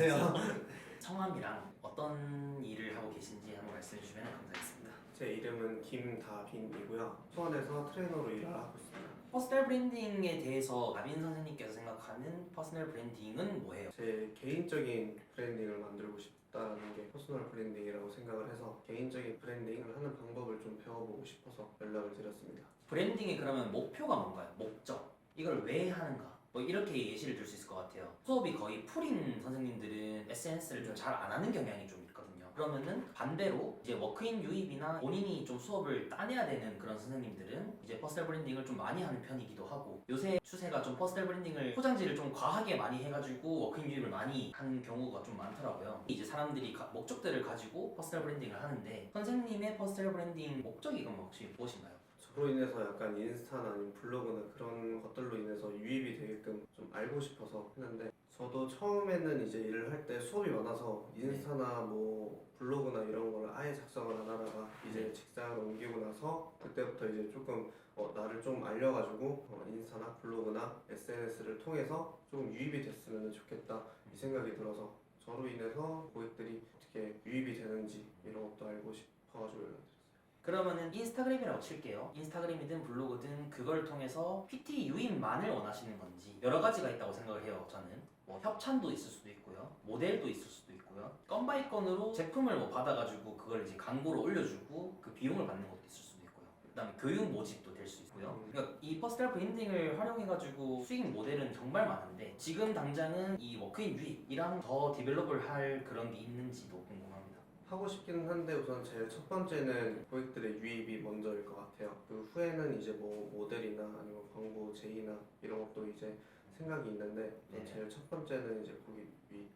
안녕하세요. 성함이랑 어떤 일을 하고 계신지 한번 말씀해 주시면 감사하겠습니다. 제 이름은 김다빈이고요. 수원에서 트레이너로 일을 하고 있습니다. 퍼스널 브랜딩에 대해서 다빈 선생님께서 생각하는 퍼스널 브랜딩은 뭐예요? 제 개인적인 브랜딩을 만들고 싶다는 게 퍼스널 브랜딩이라고 생각을 해서 개인적인 브랜딩을 하는 방법을 좀 배워보고 싶어서 연락을 드렸습니다. 브랜딩의 그러면 목표가 뭔가요? 목적. 이걸 왜 하는가? 뭐 이렇게 예시를 들 수 있을 것 같아요. 수업이 거의 풀인 선생님들은 SNS를 좀 잘 안 하는 경향이 좀 있거든요. 그러면은 반대로 이제 워크인 유입이나 본인이 좀 수업을 따내야 되는 그런 선생님들은 이제 퍼스널 브랜딩을 좀 많이 하는 편이기도 하고 요새 추세가 좀 퍼스널 브랜딩을 포장지를 좀 과하게 많이 해가지고 워크인 유입을 많이 하는 경우가 좀 많더라고요. 이제 사람들이 가- 목적들을 가지고 퍼스널 브랜딩을 하는데 선생님의 퍼스널 브랜딩 목적이 그럼 혹시 무엇인가요? 저로 인해서 약간 인스타나 아니면 블로그나 그런 것들로 인해서 유입이 되게끔 좀 알고 싶어서 했는데 저도 처음에는 이제 일을 할 때 수업이 많아서 인스타나 뭐 블로그나 이런 걸 아예 작성을 안 하다가 이제 직장을 옮기고 나서 그때부터 이제 조금 어, 나를 좀 알려가지고 어, 인스타나 블로그나 SNS를 통해서 조금 유입이 됐으면 좋겠다 이 생각이 들어서 저로 인해서 고객들이 어떻게 유입이 되는지 이런 것도 알고 싶어가지고 연락드렸어요. 그러면은 인스타그램이라고 칠게요. 인스타그램이든 블로그든 그걸 통해서 PT 유입만을 원하시는 건지 여러 가지가 있다고 생각을 해요. 저는 뭐 협찬도 있을 수도 있고요, 모델도 있을 수도 있고요. 건 바이 건으로 제품을 뭐 받아가지고 그걸 이제 광고로 올려주고 그 비용을 받는 것도 있을 수도 있고요. 그다음에 교육 모집도 될 수 있고요. 그러니까 이 퍼스널 브랜딩을 활용해가지고 수익 모델은 정말 많은데 지금 당장은 이 워크인 유입이랑 더 디벨롭을 할 그런 게 있는지도 궁금합니다. 하고 싶기는 한데 우선 제일 첫 번째는 고객들의 유입이 먼저일 것 같아요. 그 후에는 이제 뭐 모델이나 아니면 광고 제의나 이런 것도 이제 생각이 있는데 우선 네. 제일 첫 번째는 이제 고객 유입이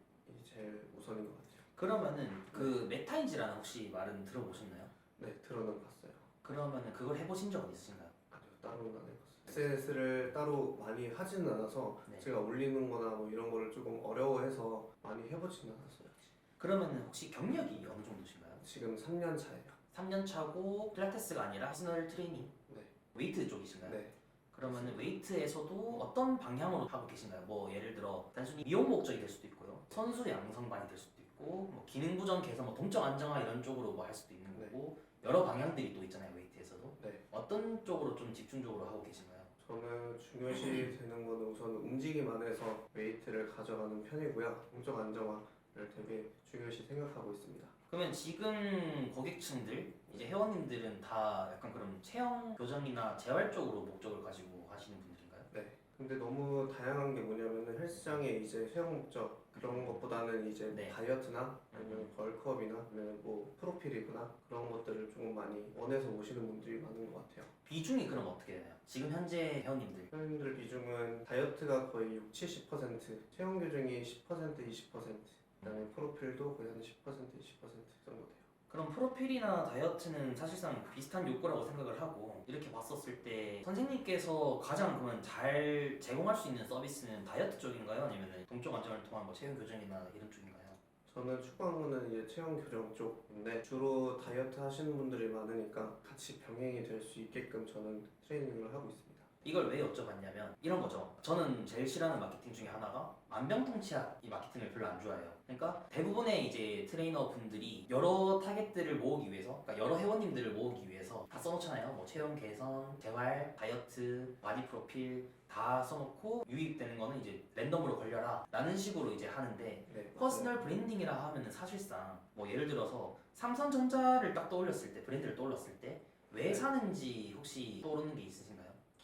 제일 우선인 것 같아요. 그러면은 그 메타인지라는 혹시 말은 들어보셨나요? 네 들어는 봤어요. 그러면은 그걸 해보신 적 있으신가요? 아니요 따로는 안 해봤어요. SNS를 따로 많이 하지는 않아서 네. 제가 올리는 거나 뭐 이런 거를 조금 어려워해서 많이 해보지는 않았어요. 그러면은 혹시 경력이 어느 정도신가요? 지금 3년 차예요. 3년 차고 필라테스가 아니라 퍼스널 트레이닝 네. 웨이트 쪽이신가요? 네. 그러면은 웨이트에서도 어떤 방향으로 하고 계신가요? 뭐 예를 들어 단순히 미용 목적이 될 수도 있고요. 선수 양성반이 될 수도 있고 뭐 기능 부정 개선, 뭐 동적 안정화 이런 쪽으로 뭐 할 수도 있는 네. 거고 여러 방향들이 또 있잖아요 웨이트에서도. 네. 어떤 쪽으로 좀 집중적으로 하고 계신가요? 저는 중요시 되는 거는 우선 움직임 안에서 웨이트를 가져가는 편이고요. 동적 안정화를 되게 중요시 생각하고 있습니다. 그러면 지금 고객층들 이제 회원님들은 다 약간 그럼 체형 교정이나 재활 쪽으로 목적을 가지고 하시는 분들인가요? 네. 근데 너무 다양한 게 뭐냐면은 헬스장에 이제 수영 목적 그런 것보다는 이제 네. 다이어트나 아니면 벌크업이나 아니면 뭐 프로필이구나 그런 것들을 조금 많이 원해서 오시는 분들이 많은 것 같아요. 비중이 그럼 어떻게 되나요? 지금 현재 회원님들 회원님들 비중은 다이어트가 거의 6, 70%, 체형 교정이 10%, 20%, 그다음에 프로필도 거의 한 10%, 20% 정도 돼요. 그럼 프로필이나 다이어트는 사실상 비슷한 욕구라고 생각을 하고 이렇게 봤었을 때 선생님께서 가장 그러면 잘 제공할 수 있는 서비스는 다이어트 쪽인가요? 아니면 동적 안정을 통한 뭐 체형 교정이나 이런 쪽인가요? 저는 추구하는 이제 체형 교정 쪽인데 주로 다이어트 하시는 분들이 많으니까 같이 병행이 될 수 있게끔 저는 트레이닝을 하고 있습니다. 이걸 왜 여쭤봤냐면 이런 거죠. 저는 제일 싫어하는 마케팅 중에 하나가 만병통치약 이 마케팅을 별로 안 좋아해요. 그러니까 대부분의 이제 트레이너 분들이 여러 타겟들을 모으기 위해서, 그러니까 여러 회원님들을 모으기 위해서 다 써놓잖아요. 뭐 체형 개선, 재활, 다이어트, 바디 프로필 다 써놓고 유입되는 거는 이제 랜덤으로 걸려라 라는 식으로 이제 하는데 네. 퍼스널 브랜딩이라 하면은 사실상 뭐 예를 들어서 삼성전자를 딱 떠올렸을 때 브랜드를 떠올렸을 때왜 네. 사는지 혹시 떠오르는 게 있으신가요?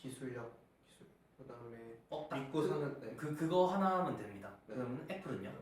기술력, 기술. 그다음에 어, 딱 믿고 그, 사는 네. 그 그거 하나면 됩니다. 네. 그러면 애플은요?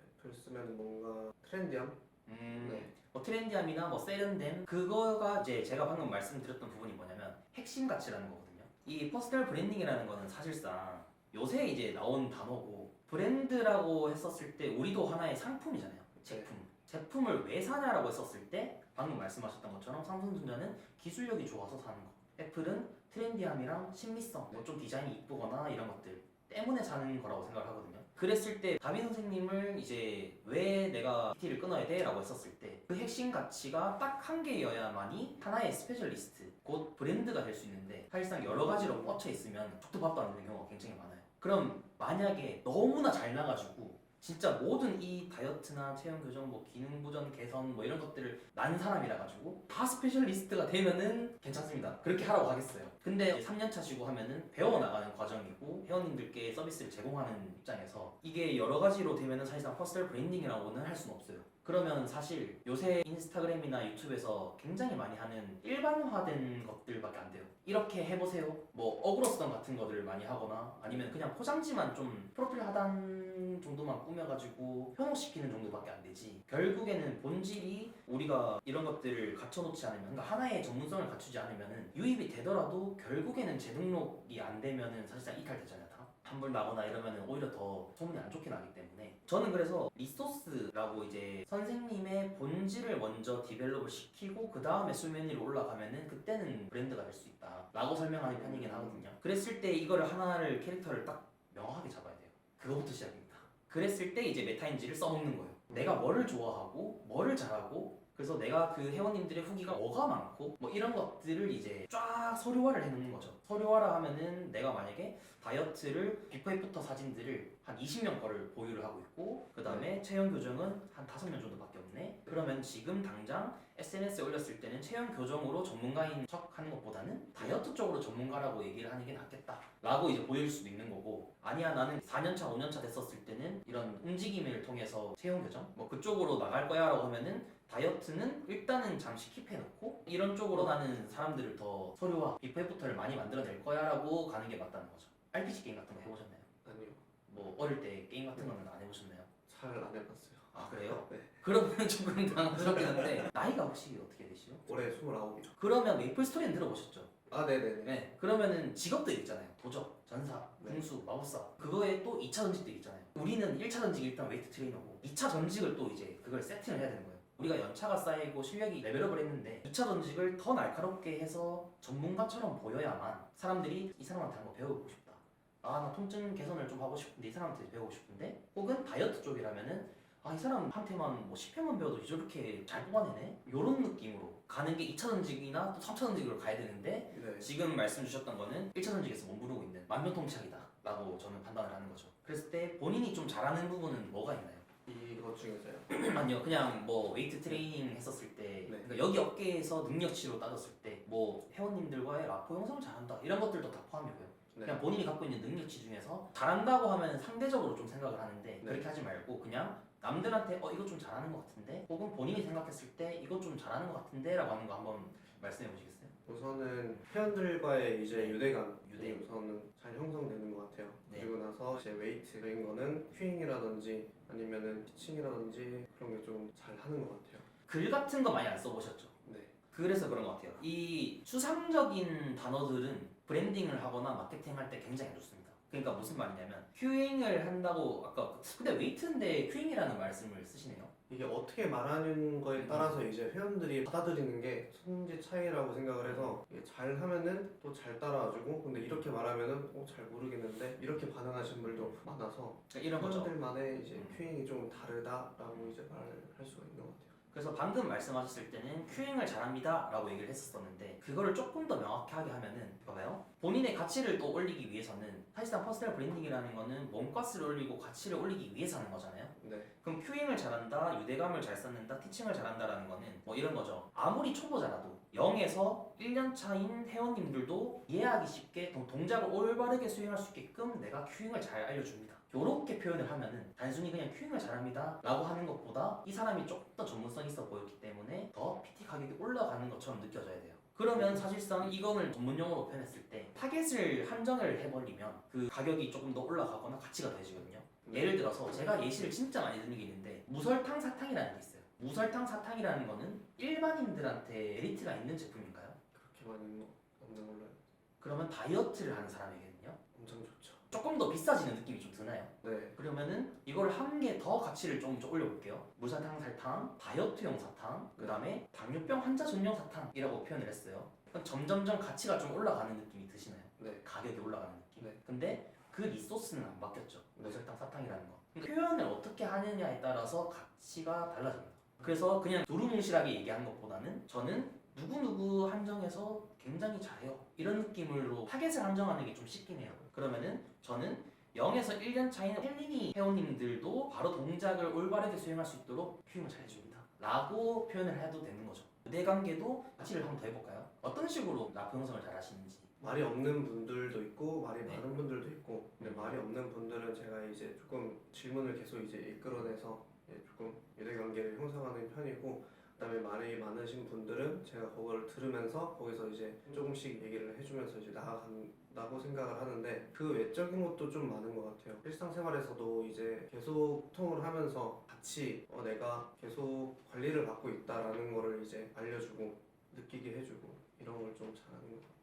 애플 쓰면 뭔가 트렌디함. 음, 네. 뭐 트렌디함이나 뭐 세련됨 그거가 이제 제가 방금 말씀드렸던 부분이 뭐냐면 핵심 가치라는 거거든요. 이 퍼스널 브랜딩이라는 거는 사실상 요새 이제 나온 단어고 브랜드라고 했었을 때 우리도 하나의 상품이잖아요. 제품. 제품을 왜 사냐라고 했었을 때 방금 말씀하셨던 것처럼 삼성전자는 기술력이 좋아서 사는 거. 애플은 트렌디함이랑 친미성, 뭐 좀 디자인이 이쁘거나 이런 것들 때문에 사는 거라고 생각을 하거든요. 그랬을 때 다빈 선생님을 이제 왜 내가 PT를 끊어야 돼? 라고 했었을 때 그 핵심 가치가 딱 한 개여야만이 하나의 스페셜리스트, 곧 브랜드가 될 수 있는데 사실상 여러 가지로 뻗쳐 있으면 죽도 밥도 안 되는 경우가 굉장히 많아요. 그럼 만약에 너무나 잘 나가지고 진짜 모든 이 다이어트나 체형 교정, 뭐 기능 보전 개선 뭐 이런 것들을 난 사람이라 가지고 다 스페셜리스트가 되면은 괜찮습니다. 그렇게 하라고 하겠어요. 근데 3년 차시고 하면은 배워 나가는 과정이고 회원님들께 서비스를 제공하는 입장에서 이게 여러 가지로 되면은 사실상 퍼스널 브랜딩이라고는 할 수는 없어요. 그러면 사실 요새 인스타그램이나 유튜브에서 굉장히 많이 하는 일반화된 것들밖에 안 돼요. 이렇게 해보세요. 뭐 어그로스던 같은 것들을 많이 하거나 아니면 그냥 포장지만 좀 프로필 하단 정도만 꾸며가지고 현혹시키는 정도밖에 안 되지. 결국에는 본질이 우리가 이런 것들을 갖춰놓지 않으면, 그러니까 하나의 전문성을 갖추지 않으면은 유입이 되더라도 결국에는 재등록이 안 되면은 사실상 이탈되잖아요. 다. 환불 나거나 이러면은 오히려 더 소문이 안 좋게 나기 때문에 저는 그래서 리소스라고 이제 선생님의 본질을 먼저 디벨롭을 시키고 그 다음에 수면 위로 올라가면은 그때는 브랜드가 될 수 있다 라고 설명하는 편이긴 하거든요. 그랬을 때 이거를 하나를 캐릭터를 딱 명확하게 잡아야 돼요. 그거부터 시작입니다. 그랬을 때 이제 메타인지를 써먹는 거예요. 내가 뭐를 좋아하고 뭐를 잘하고 그래서 내가 그 회원님들의 후기가 뭐가 많고 뭐 이런 것들을 이제 쫙 서류화를 해놓는 거죠. 서류화라 하면은 내가 만약에 다이어트를 비포 애프터 사진들을 한 20명 거를 보유를 하고 있고 그 다음에 체형 교정은 한 5명 정도밖에 없네. 그러면 지금 당장 SNS에 올렸을 때는 체형 교정으로 전문가인 척 하는 것보다는 다이어트 쪽으로 전문가라고 얘기를 하는 게 낫겠다. 라고 이제 보일 수도 있는 거고 아니야 나는 4년차 5년차 됐었을 때는 이런 움직임을 통해서 체형 교정 뭐 그쪽으로 나갈 거야 라고 하면은 다이어트는 일단은 잠시 킵해놓고 이런 쪽으로 가는 사람들을 더 서류화 비포애프터를 많이 만들어낼 거야 라고 가는 게 맞다는 거죠 RPG 게임 같은 거 해보셨나요? 아니요. 뭐 어릴 때 게임 같은 거는 안 해보셨나요? 잘 안 해봤어요. 아 그래요? 네. 그러면 조금 당황스럽긴 한데 나이가 혹시 어떻게 되시죠? 올해 29이죠. 그러면 메이플 스토리는 들어보셨죠? 아, 네네네. 네. 그러면은 직업들 있잖아요. 도적, 전사, 네. 궁수, 마법사. 그거에 또 2차 전직들 있잖아요. 우리는 1차 전직 일단 웨이트 트레이너고 2차 전직을 또 이제 그걸 세팅을 해야 되는 거예요. 우리가 연차가 쌓이고 실력이 레벨업을 했는데 2차 전직을 더 날카롭게 해서 전문가처럼 보여야만 사람들이 이 사람한테 한번 배워보고 싶다. 아, 나 통증 개선을 좀 하고 싶은데 이 사람한테 배우고 싶은데 혹은 다이어트 쪽이라면은 아, 이 사람한테만 뭐 10회만 배워도 저렇게 잘 뽑아내네? 이런 느낌으로 가는 게 2차 전직이나 또 3차 전직으로 가야 되는데 네. 지금 말씀 주셨던 거는 1차 전직에서 몸부르고 있는 만병통치약이다 라고 저는 판단을 하는 거죠 그랬을 때 본인이 좀 잘하는 부분은 뭐가 있나요? 이것 중에서요. 아니요 그냥 뭐 웨이트 트레이닝 했었을 때 네. 그러니까 여기 업계에서 능력치로 따졌을 때 뭐 회원님들과의 라포 형성을 잘한다 이런 것들도 다 포함이고요 네. 그냥 본인이 갖고 있는 능력치 중에서 잘한다고 하면 상대적으로 좀 생각을 하는데 네. 그렇게 하지 말고 그냥 남들한테 어 이거 좀 잘하는 것 같은데 혹은 본인이 생각했을 때 이거 좀 잘하는 것 같은데 라고 하는 거 한번 말씀해 보시겠어요? 우선은 회원들과의 이제 유대감이 유대. 우선은 잘 형성되는 것 같아요. 네. 그리고 나서 이제 웨이트인 거는 큐잉이라든지 아니면은 피칭이라든지 그런 게 좀 잘 하는 것 같아요. 글 같은 거 많이 안 써보셨죠? 네. 그래서 그런 것 같아요. 이 추상적인 단어들은 브랜딩을 하거나 마케팅 할 때 굉장히 안 좋습니다. 그러니까 무슨 말이냐면 큐잉을 한다고 아까 근데 웨이트인데 큐잉이라는 말씀을 쓰시네요. 이게 어떻게 말하는 거에 따라서 이제 회원들이 받아들이는 게 천지 차이라고 생각을 해서 이게 잘 하면은 또 잘 따라와주고 근데 이렇게 말하면은 어, 잘 모르겠는데 이렇게 반응하시는 분들도 많아서 그러니까 이런 거죠. 회원들만의 이제 음. 큐잉이 좀 다르다라고 이제 말할 수가 있는 것 같아요. 그래서 방금 말씀하셨을 때는 큐잉을 잘합니다 라고 얘기를 했었었는데 그거를 조금 더 명확하게 하면은 봐봐요 본인의 가치를 또 올리기 위해서는 사실상 퍼스널 브랜딩이라는 거는 몸값을 올리고 가치를 올리기 위해서 하는 거잖아요 네. 그럼 큐잉을 잘한다, 유대감을 잘 쌓는다, 티칭을 잘한다라는 거는 뭐 이런 거죠. 아무리 초보자라도 0에서 1년 차인 회원님들도 이해하기 쉽게 동- 동작을 올바르게 수행할 수 있게끔 내가 큐잉을 잘 알려줍니다. 요렇게 표현을 하면은 단순히 그냥 큐잉을 잘합니다 라고 하는 것보다 이 사람이 조금 더 전문성 있어 보였기 때문에 더 PT 가격이 올라가는 것처럼 느껴져야 돼요. 그러면 사실상 이거를 전문용어로 표현했을 때 타겟을 한정을 해버리면 그 가격이 조금 더 올라가거나 가치가 더해지거든요. 예를 들어서 제가 예시를 진짜 많이 드는 게 있는데 무설탕 사탕이라는 게 있어요. 무설탕 사탕이라는 거는 일반인들한테 메리트가 있는 제품인가요? 그렇게 많이 없는 걸로 알고 그러면 다이어트를 하는 사람에게는요? 엄청 좋죠. 조금 더 비싸지는 느낌이 좀 드나요? 네. 그러면은 이걸 한 개 더 가치를 좀, 좀 올려볼게요. 무설탕 사탕, 다이어트용 사탕, 그 다음에 당뇨병 환자 전용 사탕이라고 표현을 했어요. 그럼 점점점 가치가 좀 올라가는 느낌이 드시나요? 네. 가격이 올라가는 느낌. 네. 근데 그 리소스는 안 바뀌었죠. 네. 무설탕 사탕이라는 거. 그러니까 표현을 어떻게 하느냐에 따라서 가치가 달라집니다. 그래서 그냥 두루뭉실하게 얘기하는 것보다는 저는 누구누구 한정해서 굉장히 잘해요. 이런 느낌으로 타겟을 한정하는 게 좀 쉽긴 해요. 그러면은 저는 0에서 1년 차이는 헬린이 회원님들도 바로 동작을 올바르게 수행할 수 있도록 큐잉을 잘 해줍니다. 라고 표현을 해도 되는 거죠. 내 관계도 같이를 한번 더 해볼까요? 어떤 식으로 라프 형성을 잘 하시는지. 말이 없는 분들도 있고 말이 네. 많은 분들도 있고 근데 말이 없는 분들은 제가 이제 조금 질문을 계속 이제 이끌어내서 예, 조금 유대관계를 형성하는 편이고 그다음에 말이 많으신 분들은 제가 그걸 들으면서 거기서 이제 조금씩 얘기를 해주면서 이제 나아간다고 생각을 하는데 그 외적인 것도 좀 많은 것 같아요 일상생활에서도 이제 계속 통을 하면서 같이 어, 내가 계속 관리를 받고 있다라는 거를 이제 알려주고 느끼게 해주고 이런 걸 좀 잘하는 것 같아요.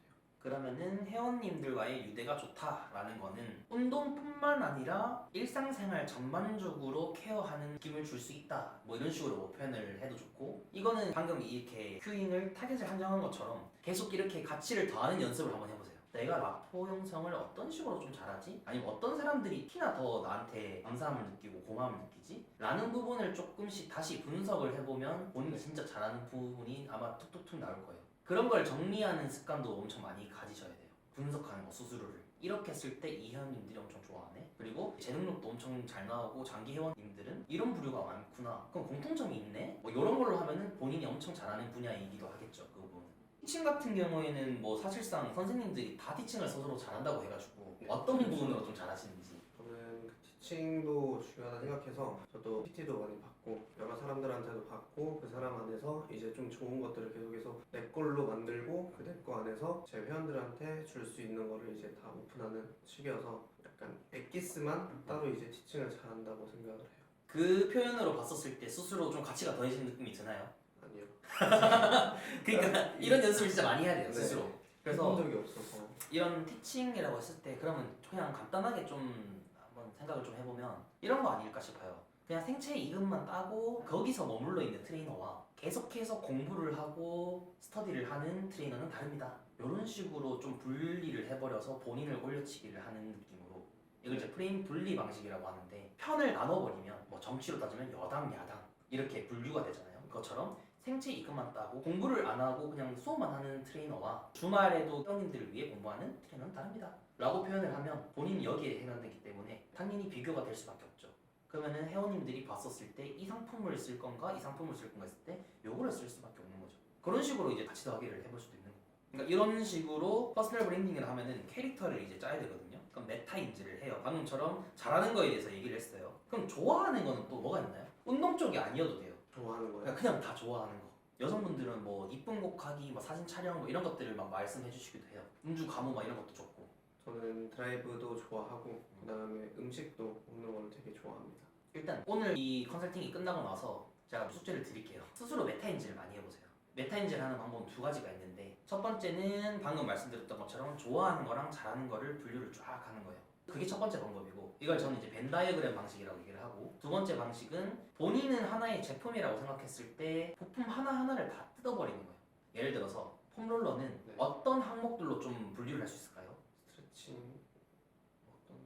그러면은 회원님들과의 유대가 좋다라는 거는 운동뿐만 아니라 일상생활 전반적으로 케어하는 느낌을 줄 수 있다 뭐 이런 식으로 뭐 표현을 해도 좋고 이거는 방금 이렇게 큐잉을 타겟을 한정한 것처럼 계속 이렇게 가치를 더하는 연습을 한번 해보세요 내가 라포 형성을 어떤 식으로 좀 잘하지? 아니면 어떤 사람들이 티나 더 나한테 감사함을 느끼고 고마움을 느끼지? 라는 부분을 조금씩 다시 분석을 해보면 본인이 진짜 잘하는 부분이 아마 툭툭툭 나올 거예요 그런 걸 정리하는 습관도 엄청 많이 가지셔야 돼요. 분석하는 거 스스로를. 이렇게 했을 때이 회원님들이 엄청 좋아하네. 그리고 재능력도 엄청 잘 나오고 장기 회원님들은 이런 부류가 많구나. 그럼 공통점이 있네. 뭐 이런 걸로 하면은 본인이 엄청 잘하는 분야이기도 하겠죠. 그 부분은. 티칭 같은 경우에는 뭐 사실상 선생님들이 다 티칭을 스스로 잘한다고 해가지고 어떤 부분으로 좀 잘하시는지. 티칭도 중요하다 생각해서 저도 PT도 많이 받고 여러 사람들한테도 받고 그 사람 안에서 이제 좀 좋은 것들을 계속해서 내 걸로 만들고 그 내 거 안에서 제 회원들한테 줄 수 있는 거를 이제 다 오픈하는 식이어서 약간 엑기스만 따로 이제 티칭을 잘한다고 생각을 해요. 그 표현으로 봤었을 때 스스로 좀 가치가 더해지는 느낌이 드나요? 아니요. 그러니까 이런 연습을 진짜 많이 해야 돼요 네. 스스로. 그래서 해본 적이 없어서 이런 티칭이라고 했을 때 그러면 그냥 간단하게 좀 생각을 좀 해보면 이런 거 아닐까 싶어요. 그냥 생체 이급만 따고 거기서 머물러 있는 트레이너와 계속해서 공부를 하고 스터디를 하는 트레이너는 다릅니다. 이런 식으로 좀 분리를 해버려서 본인을 올려치기를 하는 느낌으로 이걸 이제 프레임 분리 방식이라고 하는데 편을 나눠버리면 뭐 정치로 따지면 여당 야당 이렇게 분류가 되잖아요. 그것처럼 생체 이급만 따고 공부를 안 하고 그냥 수업만 하는 트레이너와 주말에도 회원님들을 위해 공부하는 트레이너는 다릅니다. 라고 표현을 하면 본인이 여기에 해당되기 때문에 당연히 비교가 될 수밖에 없죠. 그러면은 회원님들이 봤었을 때 이 상품을 쓸 건가 이 상품을 쓸 건가 했을 때 요거를 쓸 수밖에 없는 거죠. 그런 식으로 이제 가치 더하기를 해볼 수도 있는 거고. 그러니까 이런 식으로 퍼스널 브랜딩을 하면은 캐릭터를 이제 짜야 되거든요. 그럼 메타 인지를 해요. 방금처럼 잘하는 거에 대해서 얘기를 했어요. 그럼 좋아하는 거는 또 뭐가 있나요? 운동 쪽이 아니어도 돼요. 좋아하는 거예요. 그냥, 그냥 다 좋아하는 거. 여성분들은 뭐 이쁜 곡 하기, 뭐 사진 촬영 뭐 이런 것들을 막 말씀해 주시기도 해요. 음주 가무 막 이런 것도 좋고. 저는 드라이브도 좋아하고 그다음에 음식도 먹는 걸 되게 좋아합니다. 일단 오늘 이 컨설팅이 끝나고 나서 제가 숙제를 드릴게요. 스스로 메타인지를 많이 해보세요. 메타인지를 하는 방법은 두 가지가 있는데 첫 번째는 방금 말씀드렸던 것처럼 좋아하는 거랑 잘하는 거를 분류를 쫙 하는 거예요. 그게 첫 번째 방법이고 이걸 저는 이제 벤 다이어그램 방식이라고 얘기를 하고 두 번째 방식은 본인은 하나의 제품이라고 생각했을 때 부품 하나하나를 다 뜯어버리는 거예요. 예를 들어서 폼롤러는 네. 어떤 항목들로 좀 분류를 할 수 있을까요? 스트레칭 어떤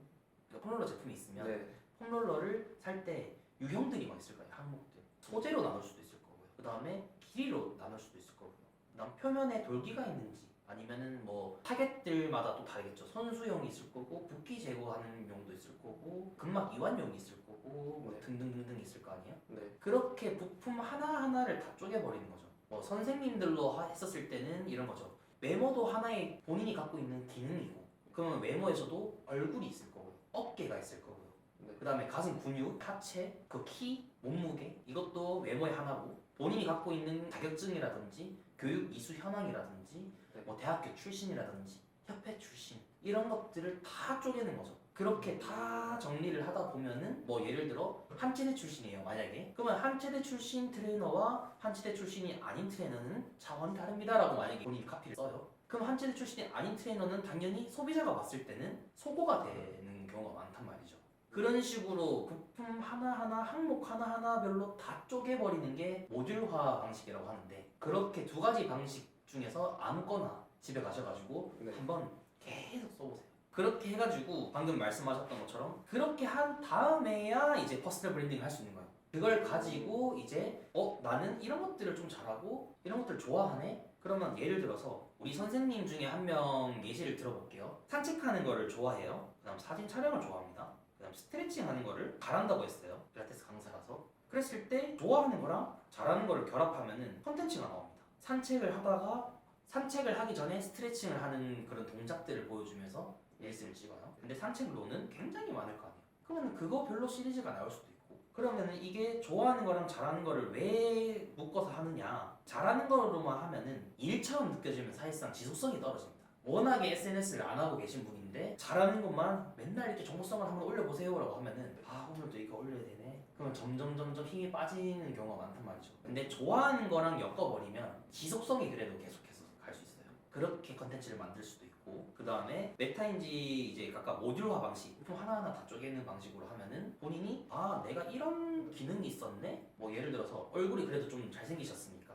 그러니까 폼롤러 제품이 있으면 네. 폼롤러를 살 때 유형들이 막 있을 거예요 항목들. 소재로 나눌 수도 있을 거고요. 그 다음에 길이로 나눌 수도 있을 거고요. 그 다음 표면에 돌기가 있는지 아니면은 뭐 타겟들마다 또 다르겠죠. 선수용이 있을 거고 붓기 제거하는 용도 있을 거고 근막 이완용이 있을 거고 뭐 네. 등등등등 있을 거 아니에요? 네. 그렇게 부품 하나하나를 다 쪼개버리는 거죠. 뭐 선생님들로 하- 했었을 때는 이런 거죠. 외모도 하나의 본인이 갖고 있는 기능이고 그러면 외모에서도 얼굴이 있을 거고요 어깨가 있을 거고요 네. 그 다음에 가슴 근육, 하체, 그 키, 몸무게 이것도 외모의 하나고 본인이 갖고 있는 자격증이라든지 교육 이수 현황이라든지 네. 뭐 대학교 출신이라든지 협회 출신 이런 것들을 다 쪼개는 거죠. 그렇게 다 정리를 하다 보면은 뭐 예를 들어 한체대 출신이에요 만약에 그러면 한체대 출신 트레이너와 한체대 출신이 아닌 트레이너는 차원이 다릅니다라고 만약에 본인이 카피를 써요 그럼 한체대 출신이 아닌 트레이너는 당연히 소비자가 봤을 때는 소고가 되는 경우가 많단 말이죠 그런 식으로 부품 하나하나 항목 하나하나별로 다 쪼개버리는 게 모듈화 방식이라고 하는데 그렇게 두 가지 방식 중에서 아무거나 집에 가셔가지고 네. 한번 계속 써보세요. 그렇게 해가지고 방금 말씀하셨던 것처럼 그렇게 한 다음에야 이제 퍼스널 브랜딩을 할 수 있는 거예요. 그걸 가지고 이제 어 나는 이런 것들을 좀 잘하고 이런 것들 을 좋아하네. 그러면 예를 들어서 우리 선생님 중에 한 명 예시를 들어볼게요. 산책하는 거를 좋아해요. 그다음 사진 촬영을 좋아합니다. 그다음 스트레칭 하는 거를 잘한다고 했어요. 필라테스 강사라서. 그랬을 때 좋아하는 거랑 잘하는 거를 결합하면은 컨텐츠가 나옵니다. 산책을 하다가 산책을 하기 전에 스트레칭을 하는 그런 동작들을 보여주면서 릴스를 찍어요. 근데 산책로는 굉장히 많을 거 아니에요. 그러면 그거 별로 시리즈가 나올 수도 있고. 그러면은 이게 좋아하는 거랑 잘하는 거를 왜 묶어서 하느냐? 잘하는 거로만 하면은 일처럼 느껴지면 사실상 지속성이 떨어집니다. 워낙에 SNS를 안 하고 계신 분인데 잘하는 것만 맨날 이렇게 정보성을 한번 올려보세요 라고 하면은 아 오늘도 이거 올려야 되네. 그러면 점점 점점 힘이 빠지는 경우가 많단 말이죠. 근데 좋아하는 거랑 엮어버리면 지속성이 그래도 계속해서 갈 수 있어요. 그렇게 컨텐츠를 만들 수도 있고 그 다음에 메타인지 이제 각각 모듈화 방식 부품 하나하나 다 쪼개는 방식으로 하면은 본인이 아 내가 이런 기능이 있었네? 뭐 예를 들어서 얼굴이 그래도 좀 잘생기셨으니까.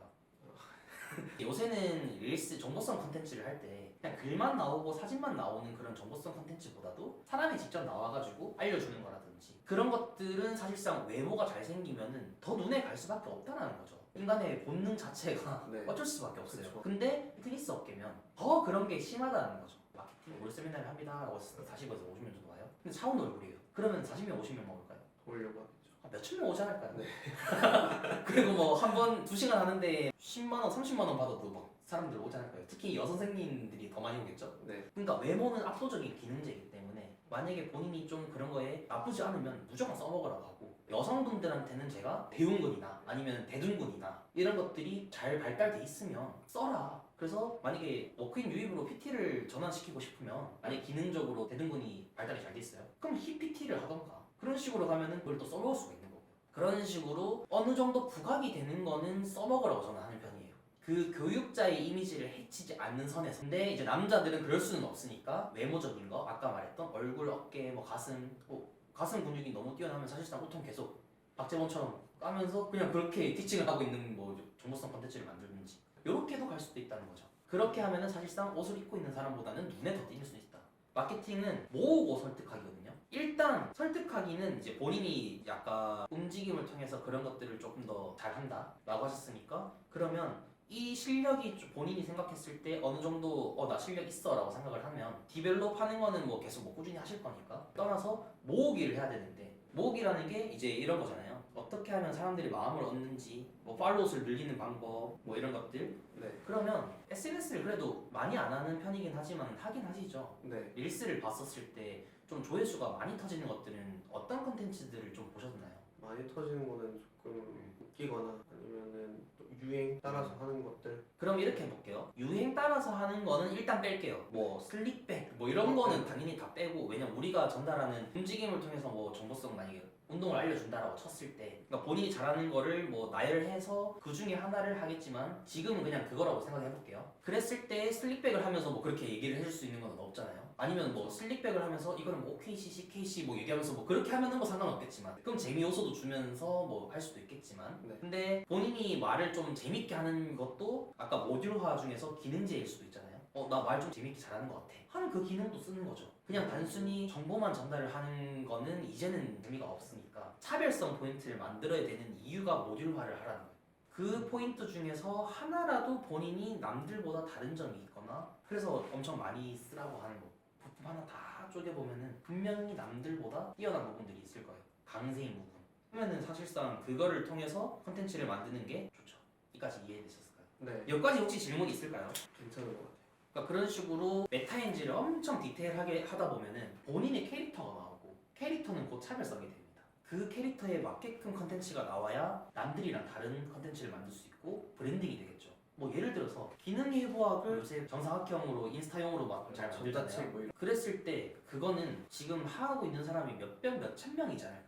요새는 릴스 정보성 컨텐츠를 할 때 그냥 글만 나오고 사진만 나오는 그런 정보성 컨텐츠보다도 사람이 직접 나와가지고 알려주는 거라든지 그런 것들은 사실상 외모가 잘생기면은 더 눈에 갈 수밖에 없다는 거죠 인간의 본능 자체가 네. 어쩔 수밖에 없어요. 그쵸. 근데 피트니스 업계면 더 그런 게 심하다는 거죠. 마케팅 오늘 세미나를 합니다. 하고 40에서 50명 정도 와요. 근데 차원 얼굴이에요. 그러면 40명, 50명 먹을까요? 보려고 하겠죠. 아, 몇천 명 오지 않을까요? 네. 그리고 뭐 한 번 두 시간 하는데 10만 원, 30만 원 받아도 막 사람들 오지 않을까요? 특히 여선생님들이 더 많이 오겠죠. 네. 그러니까 외모는 압도적인 기능제이기 때문에 만약에 본인이 좀 그런 거에 나쁘지 않으면 무조건 써먹으라고 하고 여성분들한테는 제가 대운근이나 아니면 대둔근이나 이런 것들이 잘 발달돼 있으면 써라. 그래서 만약에 워크인 유입으로 PT를 전환시키고 싶으면 만약에 기능적으로 대둔근이 발달이 잘 돼 있어요. 그럼 힙 PT를 하던가. 그런 식으로 가면은 그걸 또 써먹을 수가 있는 거고요. 그런 식으로 어느 정도 부각이 되는 거는 써먹으라고 저는 하는 편이에요. 그 교육자의 이미지를 해치지 않는 선에서. 근데 이제 남자들은 그럴 수는 없으니까 외모적인 거 아까 말했던 얼굴, 어깨, 뭐 가슴 뭐 가슴 근육이 너무 뛰어나면 사실상 보통 계속 박재범처럼 까면서 그냥 그렇게 티칭을 하고 있는 뭐 정보성 컨텐츠를 만들든지 이렇게도 갈 수도 있다는 거죠. 그렇게 하면은 사실상 옷을 입고 있는 사람보다는 눈에 더 띄는 수 있다. 마케팅은 모으고 설득하기거든요. 일단 설득하기는 이제 본인이 약간 움직임을 통해서 그런 것들을 조금 더 잘한다 라고 하셨으니까 그러면 이 실력이 좀 본인이 생각했을 때 어느 정도 어 나 실력 있어 라고 생각을 하면 디벨롭 하는 거는 뭐 계속 뭐 꾸준히 하실 거니까 떠나서 모으기를 해야 되는데 모으기라는 게 이제 이런 거잖아요 어떻게 하면 사람들이 마음을 얻는지 뭐 팔로우를 늘리는 방법 뭐 이런 것들 네. 그러면 SNS를 그래도 많이 안 하는 편이긴 하지만 하긴 하시죠 네. 릴스를 봤었을 때 좀 조회수가 많이 터지는 것들은 어떤 컨텐츠들을 좀 보셨나요? 많이 터지는 거는 조금 웃기거나 아니면은 또 유행 따라서 하는 것들. 그럼 이렇게 해볼게요. 유행 따라서 하는 거는 일단 뺄게요. 뭐 슬릭백 뭐 이런 거는 당연히 다 빼고 왜냐면 우리가 전달하는 움직임을 통해서 뭐 정보성 만약에 운동을 알려준다라고 쳤을 때 그러니까 본인이 잘하는 거를 뭐 나열해서 그 중에 하나를 하겠지만 지금은 그냥 그거라고 생각해 볼게요. 그랬을 때 슬릭백을 하면서 뭐 그렇게 얘기를 해줄 수 있는 건 없잖아요. 아니면 뭐 슬릭백을 하면서 이거는 뭐 OKC, CKC 뭐 얘기하면서 뭐 그렇게 하면은 뭐 상관없겠지만 그럼 재미 요소도 주면서 뭐 할 수도 있겠지만 네. 근데 본인이 말을 좀 재밌게 하는 것도 아까 모듈화 중에서 기능제일 수도 있잖아요. 어 나 말 좀 재밌게 잘하는 것 같아. 하는 그 기능도 쓰는 거죠. 그냥 단순히 정보만 전달을 하는 거는 이제는 재미가 없으니까 차별성 포인트를 만들어야 되는 이유가 모듈화를 하라는 거예요. 그 포인트 중에서 하나라도 본인이 남들보다 다른 점이 있거나 그래서 엄청 많이 쓰라고 하는 거. 부품 하나 다 쪼개보면은 분명히 남들보다 뛰어난 부분들이 있을 거예요. 강세인 부분. 그러면은 사실상 그거를 통해서 컨텐츠를 만드는 게 좋죠. 여기까지 이해되셨을까요? 네. 여기까지 혹시 질문 있을까요? 괜찮은 것 같아요. 그러니까 그런 식으로 메타인지를 엄청 디테일하게 하다 보면은 본인의 캐릭터가 나오고 캐릭터는 곧 차별성이 됩니다. 그 캐릭터에 맞게끔 컨텐츠가 나와야 남들이랑 다른 컨텐츠를 만들 수 있고 브랜딩이 되겠죠. 뭐 예를 들어서 기능 해부학을 요새 정사각형으로 인스타용으로 막잘 전자책 만들잖아요. 뭐. 그랬을 때 그거는 지금 하고 있는 사람이 몇백 몇천 않을까요?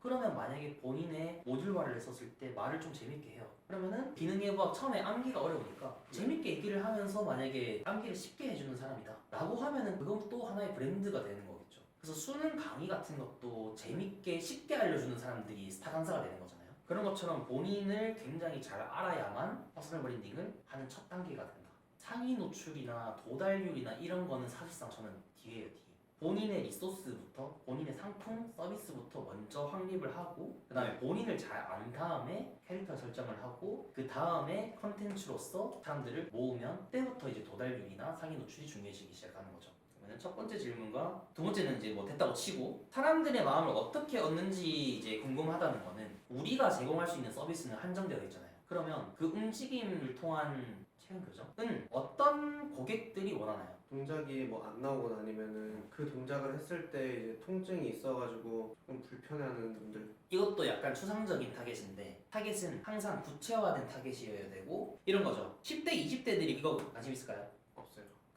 그러면 만약에 본인의 모듈화를 했었을 때 말을 좀 재밌게 해요. 그러면은 기능예부학 처음에 암기가 어려우니까 재밌게 얘기를 하면서 만약에 암기를 쉽게 해주는 사람이다 라고 하면은 그건 또 하나의 브랜드가 되는 거겠죠. 그래서 수능 강의 같은 것도 재밌게 쉽게 알려주는 사람들이 스타 강사가 되는 거잖아요. 그런 것처럼 본인을 굉장히 잘 알아야만 퍼스널 브랜딩을 하는 첫 단계가 된다. 상위 노출이나 도달률이나 이런 거는 사실상 저는 뒤에요 뒤. 본인의 리소스부터 본인의 상품 서비스부터 먼저 확립을 하고 그 다음에 본인을 잘 안 다음에 캐릭터 설정을 하고 그 다음에 컨텐츠로서 사람들을 모으면 그때부터 이제 도달률이나 상위 노출이 중요해지기 시작하는 거죠. 그러면 첫 번째 질문과 두 번째는 이제 뭐 됐다고 치고 사람들의 마음을 어떻게 얻는지 이제 궁금하다는 거는 우리가 제공할 수 있는 서비스는 한정되어 있잖아요. 그러면 그 움직임을 통한 최근 교정은 어떤 고객들이 원하나요? 동작이 뭐 안 나오거나 아니면은 그 동작을 했을 때 이제 통증이 있어가지고 좀 불편해하는 분들 이것도 약간 추상적인 타겟인데 타겟은 항상 구체화된 타겟이어야 되고 이런 거죠. 10대, 20대들이 이거 관심 있을까요?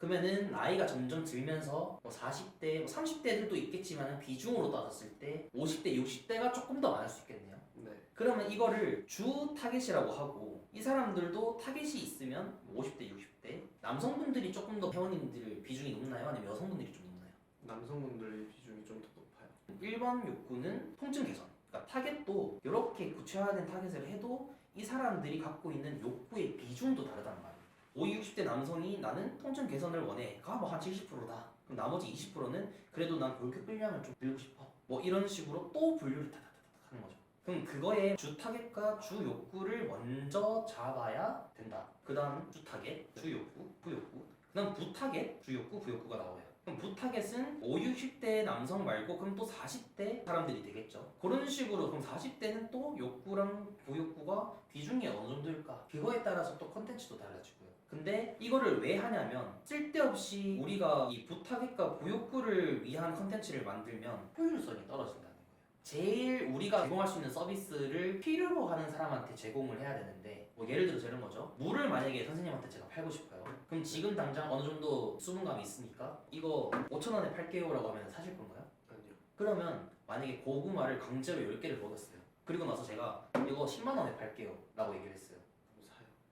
그러면은 나이가 점점 들면서 뭐 40대, 뭐 30대들도 있겠지만 비중으로 따졌을 때 50대, 60대가 조금 더 많을 수 있겠네요. 네. 그러면 이거를 주 타겟이라고 하고 이 사람들도 타겟이 있으면 50대, 60대 남성분들이 조금 더 회원님들 비중이 높나요? 아니면 여성분들이 좀 높나요? 남성분들의 비중이 좀 더 높아요. 1번 욕구는 통증 개선. 그러니까 타겟도 이렇게 구체화된 타겟을 해도 이 사람들이 갖고 있는 욕구의 비중도 다르단 말이에요. 50, 60대 남성이 나는 통증 개선을 원해. 가 뭐 한 70%다. 그럼 나머지 20%는 그래도 난 골격 분량을 좀 늘고 싶어. 뭐 이런 식으로 또 분류를 다다다닥 하는 거죠. 그럼 그거의 주 타겟과 주 욕구를 먼저 잡아야 된다. 그 다음 주 타겟, 주 욕구, 부욕구. 그 다음 부 타겟, 주 욕구, 부욕구가 나와요. 그럼 부 타겟은 5, 60대 남성 말고 그럼 또 40대 사람들이 되겠죠. 그런 식으로 그럼 40대는 또 욕구랑 부욕구가 비중이 어느 정도일까? 그거에 따라서 또 컨텐츠도 달라지고요. 근데 이거를 왜 하냐면 쓸데없이 우리가 이 부타겟과 부욕구를 위한 컨텐츠를 만들면 효율성이 떨어진다는 거예요. 제일 우리가 제공할 수 있는 서비스를 필요로 하는 사람한테 제공을 해야 되는데 뭐 예를 들어서 이런 거죠. 물을 만약에 선생님한테 제가 팔고 싶어요. 그럼 지금 당장 어느 정도 수분감이 있으니까 이거 5천 원에 팔게요라고 하면 사실 건가요? 아니요. 그러면 만약에 고구마를 강제로 10개를 먹였어요. 그리고 나서 제가 이거 10만 원에 팔게요 라고 얘기를 했어요.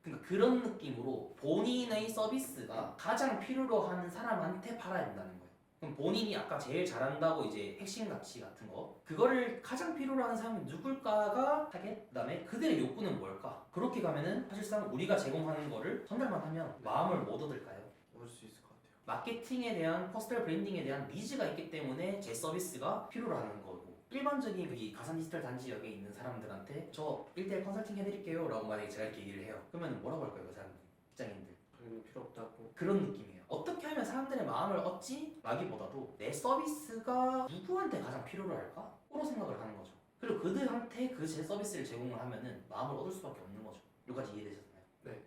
그러니까 그런 느낌으로 본인의 서비스가 가장 필요로 하는 사람한테 팔아야 된다는 거예요. 그럼 본인이 아까 제일 잘한다고 이제 핵심 가치 같은 거 그거를 가장 필요로 하는 사람이 누굴까가 타겟 그다음에 그들의 욕구는 뭘까 그렇게 가면은 사실상 우리가 제공하는 거를 전달만 하면 마음을 못 얻을까요? 올수 있을 것 같아요. 마케팅에 대한 퍼스널 브랜딩에 대한 니즈가 있기 때문에 제 서비스가 필요로 하는 거고 일반적인 이 가산 디지털 단지 역에 있는 사람들한테 저 1대1 컨설팅 해드릴게요 라고 만약에 제가 이렇게 얘기를 해요 그러면 뭐라고 할까요 그 사람들 직장인들 당연히 필요 없다고. 그런 느낌이에요 어떻게 하면 사람들의 마음을 얻지? 라기보다도 내 서비스가 누구한테 가장 필요로 할까? 로 생각을 하는 거죠 그리고 그들한테 그 제 서비스를 제공을 하면은 마음을 얻을 수밖에 없는 거죠 여기까지 이해되셨나요? 네.